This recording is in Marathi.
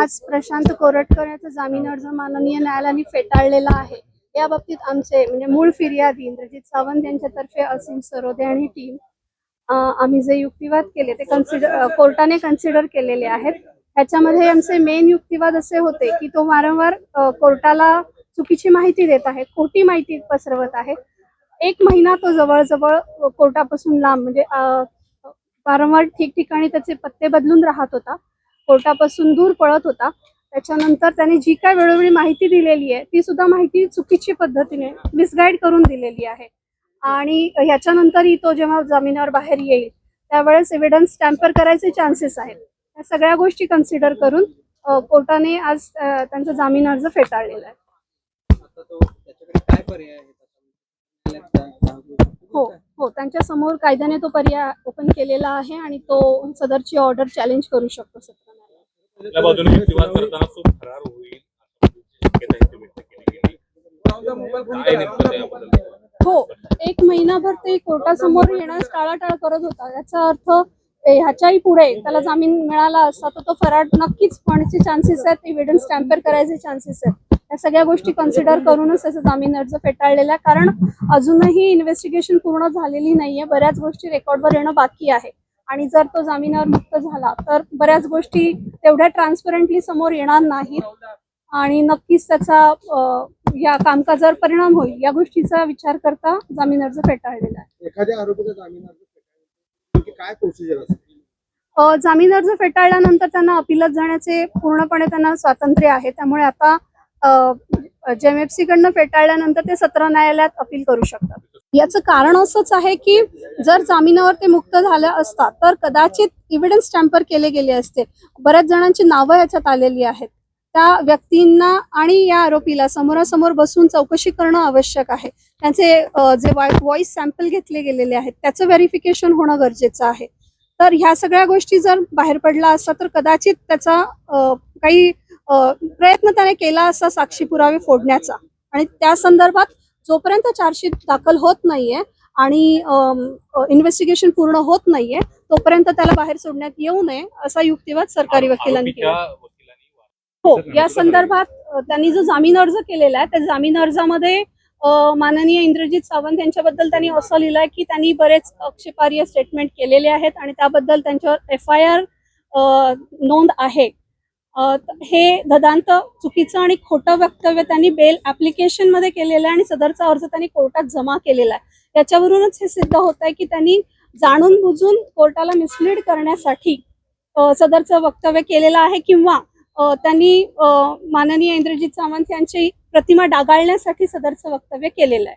आज प्रशांत कोरटकर याचा जामीन अर्ज माननीय न्यायालयाने फेटाळलेला आहे. या बाबतीत आमचे म्हणजे मूळ फिर्यादी इंद्रजित सावंत यांच्यातर्फे असीम सरोदे आणि टीम आम्ही जे युक्तिवाद केले ते कन्सिडर कोर्टाने कन्सिडर केलेले आहेत. ह्याच्यामध्ये आमचे मेन युक्तिवाद असे होते की तो वारंवार कोर्टाला चुकीची माहिती देत आहे खोटी माहिती पसरवत आहे. एक महिना तो जवळजवळ कोर्टापासून लांब म्हणजे वारंवार ठिकठिकाणी त्याचे पत्ते बदलून राहत होता. कोर्टापासून दूर पळत होता. त्याच्यानंतर त्याने जी काय वेळोवेळी माहिती दिलेली आहे ती सुद्धा माहिती चुकीची पद्धतीने मिसगाईड करून दिलेली आहे. आणि ह्याच्यानंतरही तो जेव्हा जामिनावर बाहेर येईल त्यावेळेस एव्हिडन्स टॅम्पर करायचे चान्सेस आहेत. या सगळ्या गोष्टी कन्सिडर करून कोर्टाने आज त्यांचा जामीन अर्ज फेटाळलेला आहे. हो हो त्यांच्यासमोर कायद्याने तो पर्याय ओपन केलेला आहे आणि तो सदरची ऑर्डर चॅलेंज करू शकतो. सत्र आपल्या बाजूने युक्तिवाद करताना तो फरार होईल हो एक महिनाभर ते कोर्टासमोर येण्यास टाळाटाळ करत होता. याचा अर्थ ह्याच्याही पुढे त्याला जामीन मिळाला असता तर तो फरार नक्कीच होण्याचे चान्सेस आहेत एव्हिडन्स टॅम्पर करायचे चान्सेस आहेत. या सगळ्या गोष्टी कन्सिडर करूनच त्याचा जामीन अर्ज फेटाळलेला आहे. कारण अजूनही इन्व्हेस्टिगेशन पूर्ण झालेली नाहीये. बऱ्याच गोष्टी रेकॉर्डवर येणं बाकी आहे. आणि जर तो जामिनावर मुक्त झाला तर बऱ्याच गोष्टी तेवढ्या ट्रान्सपरंटली समोर येणार नाहीत. आणि नक्कीच त्याचा या कामकाजावर परिणाम होईल या गोष्टीचा विचार करता जामीन अर्ज फेटाळलेला आहे. एखाद्या आरोपीचा जामीन अर्ज फेटाळण्याची काय प्रोसिजर असते? अ, जामीन अर्ज फेटाळल्यानंतर त्यांना अपिलात जाण्याचे पूर्णपणे त्यांना स्वातंत्र्य आहे. त्यामुळे आता जेएमएफसी कडनं फेटाळल्यानंतर ते सत्र न्यायालयात अपील करू शकतात. याचं कारण असंच आहे की जर जामिनावर ते मुक्त झाल्या असता तर कदाचित इव्हिडन्स टॅम्पर केले गेले असते. बऱ्याच जणांची नावं याच्यात आलेली आहेत. त्या व्यक्तींना आणि या आरोपीला समोरासमोर बसून चौकशी करणं आवश्यक आहे. त्यांचे जे व्हॉइस सॅम्पल घेतले गेलेले आहेत त्याचं व्हेरिफिकेशन होणं गरजेचं आहे. तर ह्या सगळ्या गोष्टी जर बाहेर पडला असता तर कदाचित त्याचा काही प्रयत्न त्याने केला असता साक्षी पुरावे फोडण्याचा. आणि त्या संदर्भात जोपर्यंत चार्जशीट दाखल होत नाहीये आणि इन्व्हेस्टिगेशन पूर्ण होत नाहीये तोपर्यंत त्याला बाहेर सोडण्यात येऊ नये असा युक्तिवाद सरकारी वकिलांनी केला हो या संदर्भात त्यांनी जो जामीन अर्ज केलेला आहे त्या जामीन अर्जामध्ये माननीय इंद्रजित सावंत यांच्याबद्दल त्यांनी असं लिहिलंय की त्यांनी बरेच आक्षेपार्ह स्टेटमेंट केलेले आहेत आणि त्याबद्दल त्यांच्यावर एफ आय आर नोंद आहे. हे ददांत चुकीचं आणि खोटं वक्तव्य त्यांनी बेल ऍप्लिकेशनमध्ये केलेलं आहे आणि सदरचा अर्ज त्यांनी कोर्टात जमा केलेला आहे. याच्यावरूनच हे सिद्ध होत आहे की त्यांनी जाणून बुजून कोर्टाला मिसलीड करण्यासाठी सदरचं वक्तव्य केलेलं आहे किंवा त्यांनी माननीय इंद्रजित सावंत यांची प्रतिमा डागाळण्यासाठी सदरचं वक्तव्य केलेलं आहे.